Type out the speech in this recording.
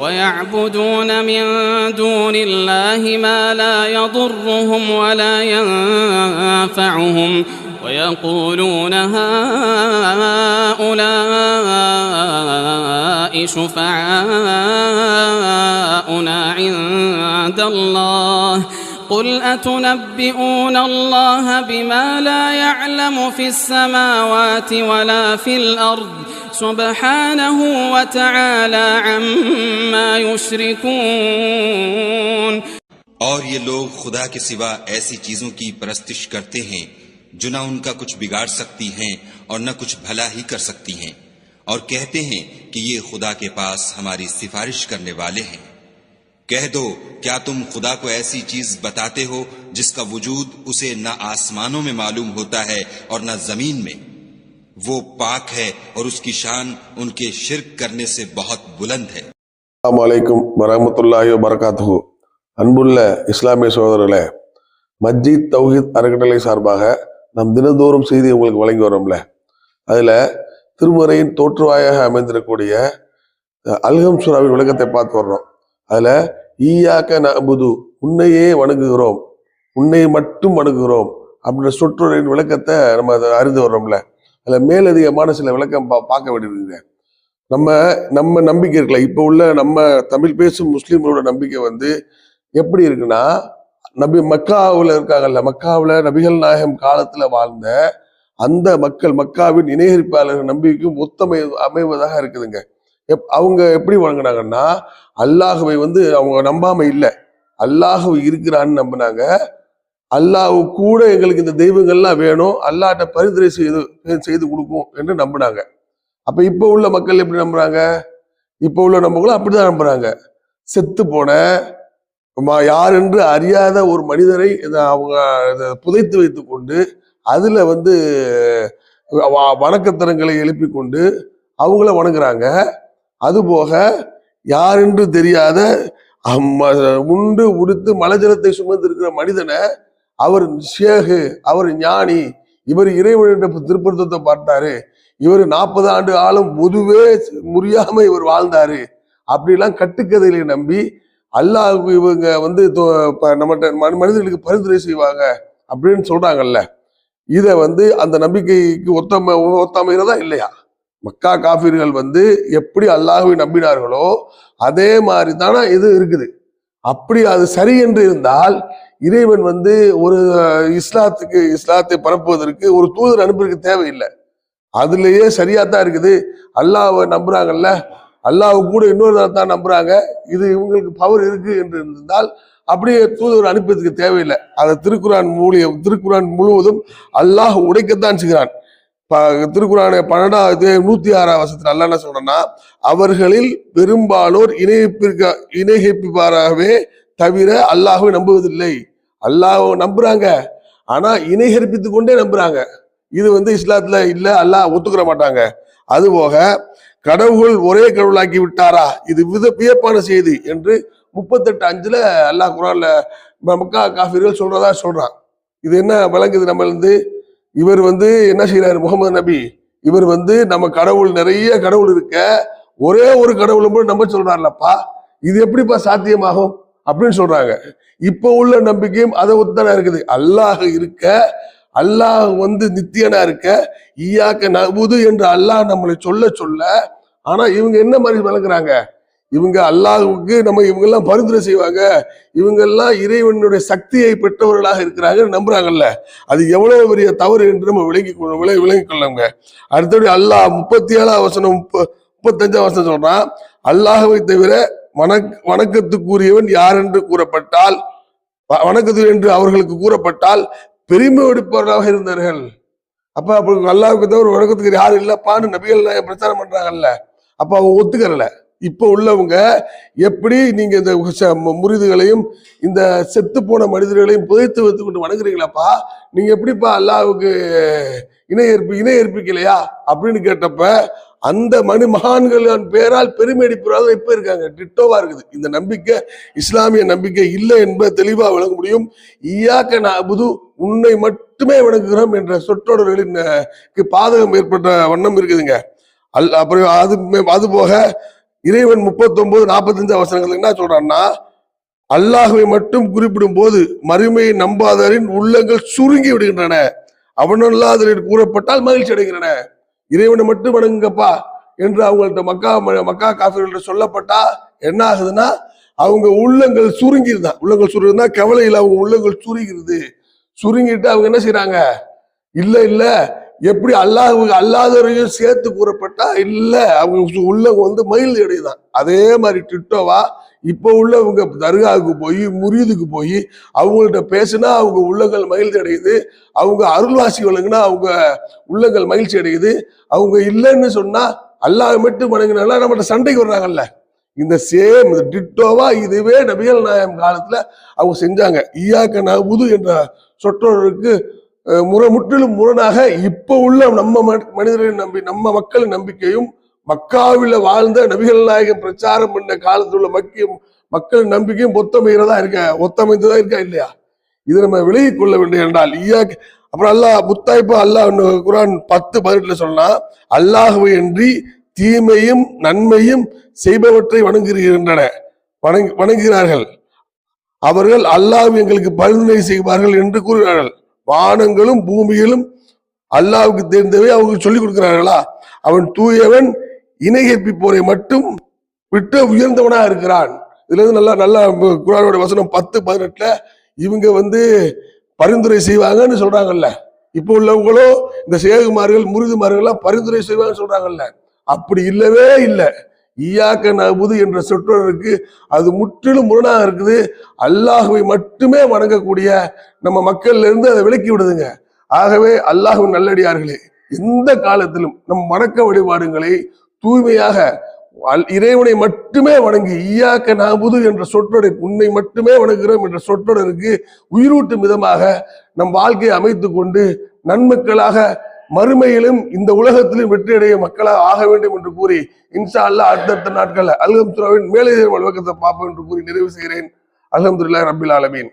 ويعبدون من دون الله ما لا يضرهم ولا ينفعهم ويقولون هؤلاء شفعاؤنا عند الله قل أتنبئون الله بما لا يعلم في السماوات ولا في الأرض سبحانه وتعالى عما يشركون اور یہ لوگ خدا کے سوا ایسی چیزوں کی پرستش کرتے ہیں جو نہ ان کا کچھ بگاڑ سکتی ہیں اور نہ کچھ بھلا ہی کر سکتی ہیں اور کہتے ہیں کہ یہ خدا کے پاس ہماری سفارش کرنے والے ہیں۔ कह दो क्या तुम खुदा को ऐसी चीज बताते हो जिसका वजूद उसे न आसमानों में मालूम होता है और न जमीन में वो पाक है और उसकी शान उनके शिरक करने से बहुत बुलंद है அஸ்ஸலாமு அலைக்கும் வரமத்துல்லாஹி வபரகாத்துஹு அன்புள்ள இஸ்லாமிய சகோதரர்களே மஸ்ஜித் தௌஹீத் அறக்கட்டளை சார்பாக நாம் தினந்தோறும் செய்தி உங்களுக்கு வழங்கி வரோம்ல அதுல திருமுறையின் தோற்றுவாயாக அமைந்திருக்கக்கூடிய அஹ், அல்ஹம் சூராவின் விளக்கத்தை பார்த்து வர்றோம் அதுல ஈயாக்க நபுது உன்னையே வணங்குகிறோம். உன்னை மட்டும் வணங்குகிறோம். அப்படின்ற சொற்றொடரின் விளக்கத்தை நம்ம அதை அறிந்து வர்றோம்ல. அதில் மேலதிகமான சில விளக்கம் பா- பார்க்க வேண்டியிருக்குங்க. நம்ம நம்ம நம்பிக்கை இருக்குல்ல. இப்போ உள்ள நம்ம தமிழ் பேசும் முஸ்லீம்களோட நம்பிக்கை வந்து எப்படி இருக்குன்னா நபி மக்காவில் இருக்காங்கல்ல. மக்காவில் நபிகள் நாயகம் காலத்தில் வாழ்ந்த அந்த மக்கள் மக்காவின் இணையரிப்பாளர்கள் நம்பிக்கைக்கும் ஒத்தமை அமைவதாக இருக்குதுங்க. எப்- அவங்க எப்படி வழங்கினாங்கன்னா அல்லாஹுவை வந்து அவங்க நம்பாம இல்லை. அல்லாஹு இருக்கிறான்னு நம்பினாங்க. அல்லாஹ் கூட எங்களுக்கு இந்த தெய்வங்கள்லாம் வேணும். அல்லாட்ட பரிந்துரை செய்து செய்து கொடுக்கும் என்று நம்பினாங்க. அப்போ இப்போ உள்ள மக்கள் எப்படி நம்புறாங்க? இப்போ உள்ள நம்பங்களும் அப்படிதான் நம்புறாங்க. செத்து போன ம- யார் என்று அறியாத ஒரு மனிதரை இதை அவங்க புதைத்து வைத்து கொண்டு அதில் வந்து வ- வணக்கத்தனங்களை எழுப்பி கொண்டு அவங்கள வணங்குறாங்க. அதுபோக யார் என்று தெரியாத உண்டு உடுத்து மலஜலத்தை சுமந்து இருக்கிற மனிதனை அவர் ஷேகு அவர் ஞானி இவர் இறைவனிட திருப்பத்தத்தை பார்த்தாரு. இவர் நாற்பது ஆண்டு காலம் முதுவே முறியாம இவர் வாழ்ந்தாரு. அப்படிலாம் கட்டுக்கதைகளை நம்பி அல்லாஹ் இவங்க வந்து தோ- நம்மகிட்ட மனி- மனிதர்களுக்கு பரிந்துரை செய்வாங்க அப்படின்னு சொல்றாங்கல்ல. இதை வந்து அந்த நம்பிக்கைக்கு ஒத்தமை ஒத்தமைகிறதா இல்லையா? மக்கா காஃபிர்கள் வந்து எப்படி அல்லாஹுவை நம்பினார்களோ அதே மாதிரி தானே இது இருக்குது. அப்படி அது சரி என்று இருந்தால் இறைவன் வந்து ஒரு இஸ்லாத்துக்கு இஸ்லாத்தை பரப்புவதற்கு ஒரு தூதர் அனுப்புறதுக்கு தேவையில்லை. அதுலேயே சரியா தான் இருக்குது. அல்லாவை நம்புறாங்கல்ல. அல்லாஹ் கூட இன்னொரு தான் நம்புறாங்க. இது இவங்களுக்கு பவர் இருக்கு என்று இருந்தால் அப்படியே தூதர் அனுப்புறதுக்கு தேவையில்லை. அதை திருக்குரான் மூலியம் திருக்குரான் முழுவதும் அல்லாஹ் உடைக்கத்தான் செய்கிறான். திருக்குறான பன்னெண்டாவது நூத்தி ஆறாம் வருஷத்துல அல்ல என்ன சொல்றேன்னா அவர்களில் பெரும்பாலோர் இணைப்பிற்க இணைகிப்பாராகவே தவிர அல்லாஹ்வை நம்புவதில்லை. அல்லாஹ் நம்புறாங்க. ஆனா இணைகரிப்பித்து கொண்டே நம்புறாங்க. இது வந்து இஸ்லாத்துல இல்ல அல்லாஹ் ஒத்துக்கிற மாட்டாங்க. அதுபோக கடவுள் ஒரே கடவுளாக்கி விட்டாரா? இது வித வியப்பான செய்தி என்று முப்பத்தெட்டு அஞ்சுல அல்லாஹ் குரான்ல மக்கா காஃபிர்கள் சொல்றதா சொல்றான். இது என்ன விளங்குது நம்ம இருந்து? இவர் வந்து என்ன செய்யறாரு முகமது நபி. இவர் வந்து நம்ம கடவுள் நிறைய கடவுள் இருக்க ஒரே ஒரு கடவுளை மட்டும் நம்ப சொல்றாருலப்பா. இது எப்படிப்பா சாத்தியமாகும்? அப்படின்னு சொல்றாங்க. இப்போ உள்ள நம்பிக்கையும் அதை ஒத்தான இருக்குது. அல்லாஹ் இருக்க அல்லாஹ் வந்து நித்தியனா இருக்க ஈயாக்க நபுது என்று அல்லாஹ் நம்மளை சொல்ல சொல்ல ஆனா இவங்க என்ன மாதிரி வளர்க்குறாங்க இவங்க அல்லாஹுக்கு நம்ம இவங்கெல்லாம் பரிந்துரை செய்வாங்க. இவங்கெல்லாம் இறைவனுடைய சக்தியை பெற்றவர்களாக இருக்கிறாங்க நம்புறாங்கல்ல. அது எவ்வளவு பெரிய தவறு என்று நம்ம விளங்கி விளை விளங்கி கொள்ளுங்க அடுத்தபடி அல்லாஹ் முப்பத்தி ஏழாம் வசனம் முப்ப- முப்பத்தஞ்சாம் வசனம் சொல்றான். அல்லாஹ்வை தவிர வணக் வணக்கத்துக்குரியவன் யார் என்று கூறப்பட்டால் வ- வணக்கத்து என்று அவர்களுக்கு கூறப்பட்டால் பெருமை எடுப்பவர்களாக இருந்தார்கள் அப்ப அப்ப அல்லாவுக்கு தவிர வணக்கத்துக்கு யாரும் இல்லப்பான்னு நபிகள் பிரச்சாரம் பண்றாங்கல்ல. அப்ப அவங்க ஒத்துக்கறல. இப்போ உள்ளவங்க எப்படி நீங்கள் இந்த ச- முறிதுகளையும் இந்த செத்து போன மனிதர்களையும் புதைத்து வைத்து கொண்டு வணங்குறீங்களாப்பா? நீங்கள் எப்படிப்பா அல்லாவுக்கு இணை ஏற்பி இணை ஏற்பிக்கலையா? அப்படின்னு கேட்டப்ப அந்த மனு மகான்களின் பேரால் பெருமை அடிப்பதாக இப்போ இருக்காங்க. டிட்டோவா இருக்குது. இந்த நம்பிக்கை இஸ்லாமிய நம்பிக்கை இல்லை என்பதை தெளிவாக விளங்க முடியும். ஈயாக்க நபுது உன்னை மட்டுமே வணங்குகிறோம் என்ற சொற்றொடர்களின் பாதகம் ஏற்பட்ட வண்ணம் இருக்குதுங்க. அல் அப்புறம் அது மே- அது போக இறைவன் முப்பத்தொன்பது நாற்பத்தஞ்சு அவசரங்கள் என்ன சொல்றான்னா அல்லாஹுவை மட்டும் குறிப்பிடும் போது மறுமையை நம்பாதவரின் உள்ளங்கள் சுருங்கி விடுகின்றன. அவனல்லாதவரின் கூறப்பட்டால் மகிழ்ச்சி அடைகின்றன. இறைவனை மட்டும் வணங்குங்கப்பா என்று அவங்கள்ட்ட மக்கா மக்கா காஃபிர்கள்ட்ட சொல்லப்பட்டா என்ன ஆகுதுன்னா அவங்க உள்ளங்கள் சுருங்கிருந்தா உள்ளங்கள் சுருங்கிருந்தா கவலையில் அவங்க உள்ளங்கள் சுருங்கிறது சுருங்கிட்டு அவங்க என்ன செய்யறாங்க இல்லை இல்லை எப்படி அல்லாஹ் அல்லாதவரையும் சேர்த்து கூறப்பட்டா? இல்லை. அவங்க உள்ளவங்க வந்து மயில் அடையுதான் அதே மாதிரி டிட்டோவா இப்போ உள்ளவங்க தர்காவுக்கு போய் முரியதுக்கு போய் அவங்கள்ட்ட பேசினா அவங்க உள்ளங்கள் மகிழ்ச்சி அடையுது. அவங்க அருள்வாசி வழங்கினா அவங்க உள்ளங்கள் மகிழ்ச்சி அடையுது. அவங்க இல்லைன்னு சொன்னா அல்லாஹ் மட்டும் வணங்கினால நம்மகிட்ட சண்டைக்கு வர்றாங்கல்ல. இந்த சேம் இந்த டிட்டோவா இதுவே நபிகள் நாயம் காலத்துல அவங்க செஞ்சாங்க. ஈயாக்க நபுது என்ற சொற்றொடருக்கு முறை முற்றிலும் முரணாக இப்ப உள்ள நம்ம ம- மனிதர்களின் நம்பி நம்ம மக்களின் நம்பிக்கையும் மக்காவில வாழ்ந்த நபிகள் நாயகம் பிரச்சாரம் பண்ண காலத்தில் உள்ள மக்கிய மக்களின் நம்பிக்கையும் ஒத்தமைகிறதா இருக்க ஒத்தமைந்ததா இருக்கா இல்லையா? இது நம்ம விலகி கொள்ள வேண்டும் என்றால் ஈயா அப்புறம் அல்லாஹ் முத்தாய்ப்பா அல்லாஹ் குரான் பத்து பதினெட்டுல சொன்னா அல்லாஹுவை அன்றி தீமையும் நன்மையும் செய்பவற்றை வணங்குகின்றன வணங்கி வணங்குகிறார்கள். அவர்கள் அல்லாஹ் எங்களுக்கு பரிந்துரை செய்வார்கள் என்று கூறுகிறார்கள். வானங்களும் பூமிகளும் அல்லாவுக்கு தெரிந்தவை அவங்க சொல்லிக் கொடுக்கிறார்களா? அவன் தூயவன் இணைகப்பிப்போரை மட்டும் விட்டு உயர்ந்தவனா இருக்கிறான். இதுல இருந்து நல்லா நல்லா குரானோட வசனம் பத்து பதினெட்டுல இவங்க வந்து பரிந்துரை செய்வாங்கன்னு சொல்றாங்கல்ல. இப்போ உள்ளவங்களோ இந்த சேகுமார்கள் முருகுமார்கள் எல்லாம் பரிந்துரை செய்வாங்கன்னு சொல்றாங்கல்ல. அப்படி இல்லவே இல்லை. ஈயாக்க நபுது என்ற சொற்றொடருக்கு அது முற்றிலும் முரணாக இருக்குது. அல்லாஹுவை மட்டுமே வணங்கக்கூடிய நம்ம மக்கள்ல இருந்து அதை விலக்கி விடுதுங்க. ஆகவே அல்லாஹு நல்லடியார்களே எந்த காலத்திலும் நம் வணக்க வழிபாடுகளை தூய்மையாக அல்- இறைவனை மட்டுமே வணங்கி ஈயாக்க நாபுது என்ற சொற்றொடை உன்னை மட்டுமே வணங்குகிறோம் என்ற சொற்றொடருக்கு உயிரூட்டும் விதமாக நம் வாழ்க்கையை அமைத்து கொண்டு நன்மக்களாக மறுமையிலும் இந்த உலகத்திலும் வெற்றியடைய மக்களாக ஆக வேண்டும் என்று கூறி இன்ஷா அல்லா அடுத்தடுத்த நாட்கள் அல்ஹம்துல்லாவின் மேலே வழக்கத்தை பார்ப்போம் என்று கூறி நிறைவு செய்கிறேன். அல்ஹம்துலில்லாஹி ரபில் ஆலமீன்.